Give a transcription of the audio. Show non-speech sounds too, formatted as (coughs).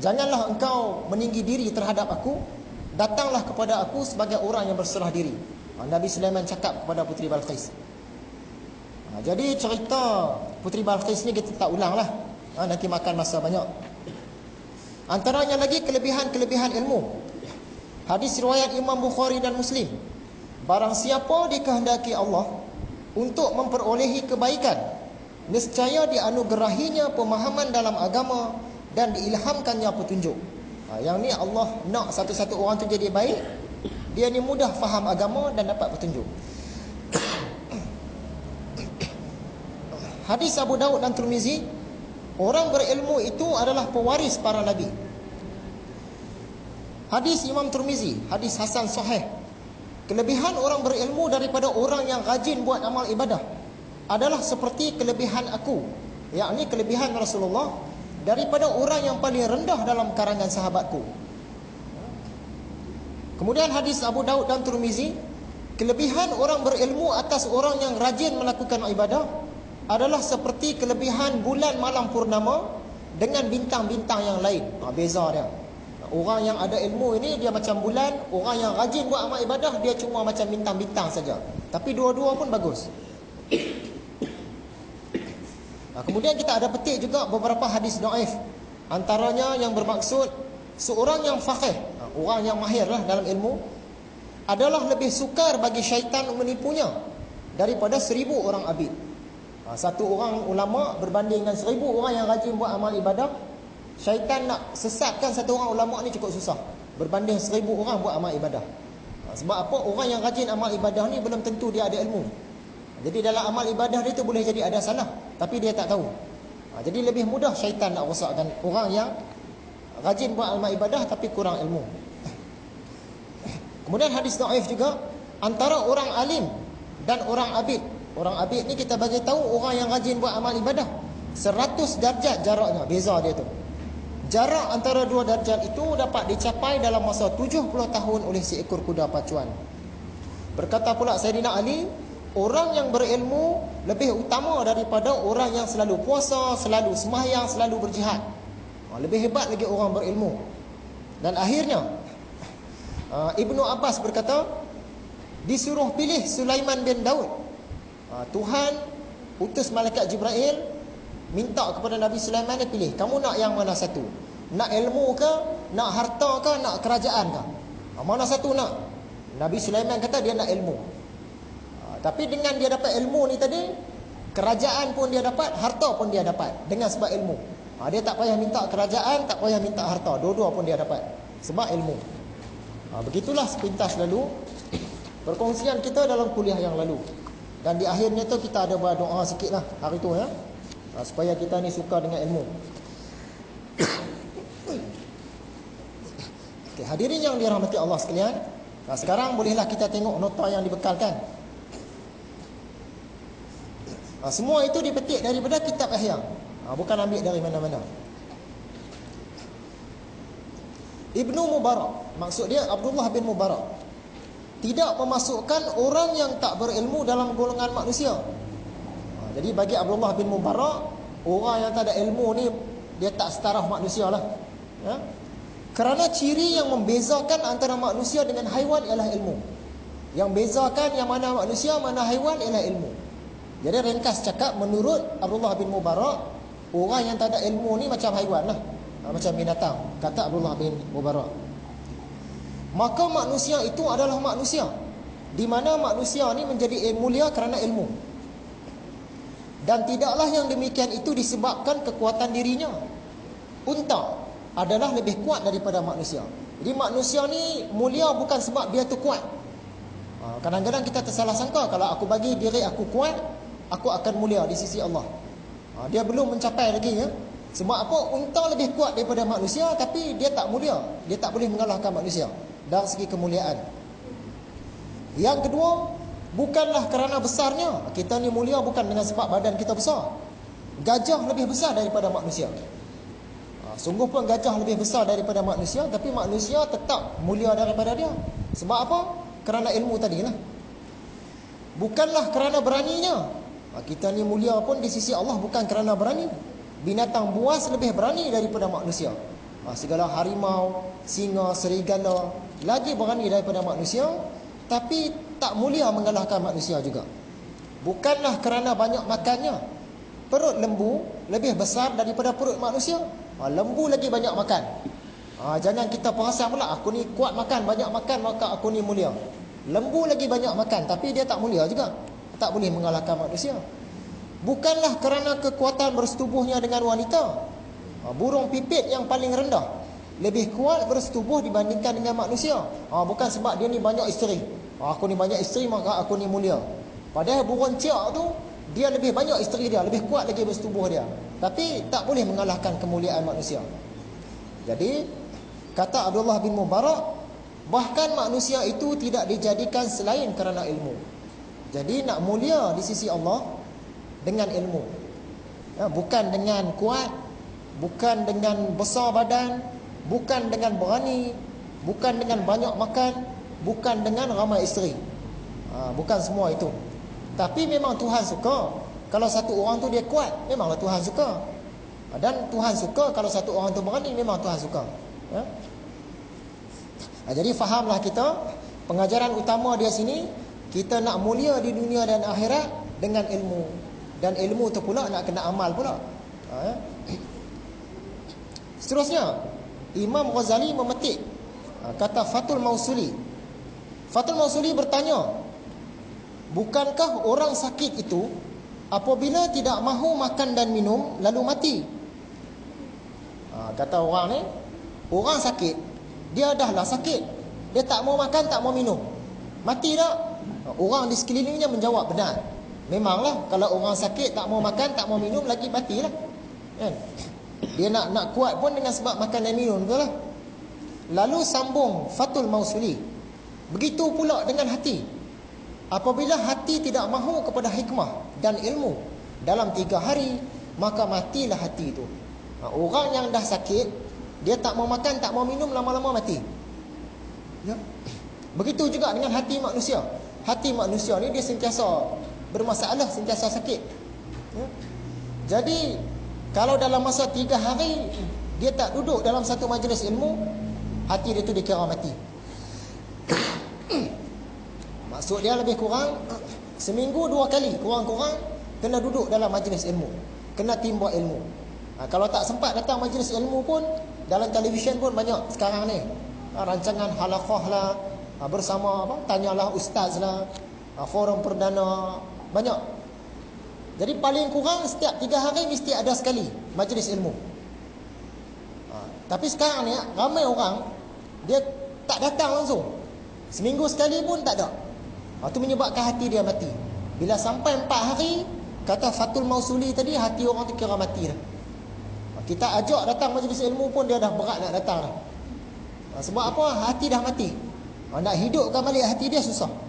Janganlah engkau meninggi diri terhadap aku. Datanglah kepada aku sebagai orang yang berserah diri. Ha, Nabi Sulaiman cakap kepada Puteri Balqis. Ha, jadi cerita Puteri Balqis ni kita tak ulang lah. Ha, nanti makan masa banyak. Antaranya lagi kelebihan-kelebihan ilmu. Hadis riwayat Imam Bukhari dan Muslim. Barang siapa dikehendaki Allah untuk memperolehi kebaikan, nescaya dianugerahinya pemahaman dalam agama dan diilhamkannya petunjuk. Ha, yang ni Allah nak satu-satu orang tu jadi baik, dia ni mudah faham agama dan dapat petunjuk. Hadis Abu Daud dan Tirmizi, orang berilmu itu adalah pewaris para nabi. Hadis Imam Tirmizi, hadis Hasan Sahih. Kelebihan orang berilmu daripada orang yang rajin buat amal ibadah adalah seperti kelebihan aku, yakni kelebihan Rasulullah daripada orang yang paling rendah dalam karangan sahabatku. Kemudian hadis Abu Daud dan Tirmizi, kelebihan orang berilmu atas orang yang rajin melakukan ibadah adalah seperti kelebihan bulan malam purnama dengan bintang-bintang yang lain. Ha, beza dia. Orang yang ada ilmu ini dia macam bulan, orang yang rajin buat amal ibadah dia cuma macam bintang-bintang saja. Tapi dua-dua pun bagus. Ha, kemudian kita ada petik juga beberapa hadis dhaif. Antaranya yang bermaksud seorang yang faqih, ha, orang yang mahir lah dalam ilmu adalah lebih sukar bagi syaitan menipunya daripada seribu orang abid. Ha, satu orang ulama berbanding dengan seribu orang yang rajin buat amal ibadah, syaitan nak sesatkan satu orang ulama ni cukup susah. Berbanding seribu orang buat amal ibadah. Sebab apa? Orang yang rajin amal ibadah ni belum tentu dia ada ilmu. Jadi dalam amal ibadah dia tu boleh jadi ada salah, tapi dia tak tahu. Ha, jadi lebih mudah syaitan nak rosakkan orang yang rajin buat amal ibadah tapi kurang ilmu. Kemudian hadis dhaif juga antara orang alim dan orang abid Orang abid ni kita bagi tahu orang yang rajin buat amal ibadah. 100 darjat jaraknya, beza dia tu. Jarak antara dua darjat itu dapat dicapai dalam masa 70 tahun oleh seekor kuda pacuan. Berkata pula Sayyidina Ali, orang yang berilmu lebih utama daripada orang yang selalu puasa, selalu sembahyang, selalu berjihad. Ha, lebih hebat lagi orang berilmu. Dan akhirnya ha, Ibnu Abbas berkata, disuruh pilih Sulaiman bin Daud Ha, Tuhan utus malaikat Jibril minta kepada Nabi Sulaiman dia pilih. Kamu nak yang mana satu? Nak ilmu ke? Nak harta ke? Nak kerajaan ke? Mana satu nak? Nabi Sulaiman kata dia nak ilmu. Tapi dengan dia dapat ilmu ni tadi, kerajaan pun dia dapat, harta pun dia dapat. Dengan sebab ilmu. Ha, dia tak payah minta kerajaan, tak payah minta harta. Dua-dua pun dia dapat. Sebab ilmu. Ha, begitulah sepintas lalu. Perkongsian kita dalam kuliah yang lalu. Dan di akhirnya tu kita ada buat doa sikit lah hari tu ya. Ha, supaya kita ni suka dengan ilmu. (coughs) okay, hadirin yang dirahmati Allah sekalian. Ha, sekarang bolehlah kita tengok nota yang dibekalkan. Ha, semua itu dipetik daripada kitab Ihya. Ha, bukan ambil dari mana-mana. Ibnu Mubarak. Maksud dia Abdullah bin Mubarak tidak memasukkan orang yang tak berilmu dalam golongan manusia. Ha, jadi bagi Abdullah bin Mubarak, orang yang tak ada ilmu ni dia tak setara manusia lah. Ya? Kerana ciri yang membezakan antara manusia dengan haiwan ialah ilmu. Yang bezakan yang mana manusia, mana haiwan ialah ilmu. Jadi ringkas cakap menurut Abdullah bin Mubarak, orang yang tak ada ilmu ni macam haiwan lah. Ha, macam binatang, kata Abdullah bin Mubarak. Maka manusia itu adalah manusia di mana manusia ni menjadi mulia kerana ilmu. Dan tidaklah yang demikian itu disebabkan kekuatan dirinya. Unta adalah lebih kuat daripada manusia. Jadi manusia ni mulia bukan sebab dia tu kuat. Ha, kadang-kadang kita tersalah sangka kalau aku bagi diri aku kuat aku akan mulia di sisi Allah ha, dia belum mencapai lagi ya sebab apa unta lebih kuat daripada manusia tapi dia tak mulia dia tak boleh mengalahkan manusia dari segi kemuliaan. Yang kedua, bukanlah kerana besarnya. Kita ni mulia bukan dengan sebab badan kita besar. Gajah lebih besar daripada manusia. Ha, sungguh pun gajah lebih besar daripada manusia, tapi manusia tetap mulia daripada dia. Sebab apa? Kerana ilmu tadi lah. Bukanlah kerana beraninya. Ha, kita ni mulia pun di sisi Allah bukan kerana berani. Binatang buas lebih berani daripada manusia. Ha, segala harimau, singa, serigala lagi berani daripada manusia tapi tak mulia mengalahkan manusia juga. Bukanlah kerana banyak makannya. Perut lembu lebih besar daripada perut manusia. Ha, lembu lagi banyak makan. Jangan kita perasan pula aku ni kuat makan, banyak makan maka aku ni mulia. Lembu lagi banyak makan tapi dia tak mulia juga. Tak boleh mengalahkan manusia. Bukanlah kerana kekuatan bersetubuhnya dengan wanita. Ha, burung pipit yang paling rendah lebih kuat bersetubuh dibandingkan dengan manusia. Ha, bukan sebab dia ni banyak isteri. Ha, aku ni banyak isteri maka aku ni mulia. Padahal burung ciak tu dia lebih banyak isteri dia, lebih kuat lagi bersetubuh dia. Tapi tak boleh mengalahkan kemuliaan manusia. Jadi kata Abdullah bin Mubarak bahkan manusia itu tidak dijadikan selain kerana ilmu. Jadi nak mulia di sisi Allah dengan ilmu. Ya, bukan dengan kuat, bukan dengan besar badan, bukan dengan berani, bukan dengan banyak makan, bukan dengan ramai isteri. Ha, bukan semua itu. Tapi memang Tuhan suka kalau satu orang tu dia kuat, memanglah Tuhan suka. Ha, dan Tuhan suka kalau satu orang tu berani, memang Tuhan suka. Ya? Ha, jadi fahamlah kita pengajaran utama dia sini kita nak mulia di dunia dan akhirat dengan ilmu dan ilmu tu pula nak kena amal pula. Ha, ya? (clears throat) Seterusnya Imam Ghazali memetik ha, kata Fatul Mausuli. Fatul Mausuli bertanya, bukankah orang sakit itu apabila tidak mahu makan dan minum lalu mati? Ha, kata orang ni, orang sakit, dia dahlah sakit. Dia tak mau makan, tak mau minum. Mati tak? Orang di sekelilingnya menjawab benar. Memanglah kalau orang sakit tak mau makan, tak mau minum lagi matilah. Kan? Dia nak nak kuat pun dengan sebab makan dan minum tu lah. Lalu sambung Fatul Mausuli. Begitu pula dengan hati. Apabila hati tidak mahu kepada hikmah dan ilmu dalam tiga hari, maka matilah hati itu. Ha, orang yang dah sakit, dia tak mau makan, tak mau minum, lama-lama mati. Ya? Begitu juga dengan hati manusia. Hati manusia ni dia sentiasa bermasalah, sentiasa sakit. Ya? Jadi kalau dalam masa tiga hari Dia tak duduk dalam satu majlis ilmu Hati dia tu dikira mati (coughs) Maksud dia lebih kurang Seminggu dua kali Kurang-kurang Kena duduk dalam majlis ilmu Kena timba ilmu ha, Kalau tak sempat datang majlis ilmu pun Dalam televisyen pun banyak sekarang ni ha, Rancangan halakah lah ha, Bersama apa Tanyalah ustaz lah ha, Forum perdana Banyak jadi paling kurang setiap tiga hari mesti ada sekali majlis ilmu. Ha, tapi sekarang ni ramai orang dia tak datang langsung. Seminggu sekali pun tak ada. Ha, itu menyebabkan hati dia mati. Bila sampai empat hari, kata Fatul Mausuli tadi, hati orang tu kira mati dah. Ha, kita ajak datang majlis ilmu pun dia dah berat nak datang dah. Ha, sebab apa? Hati dah mati. Nak hidupkan balik hati dia susah.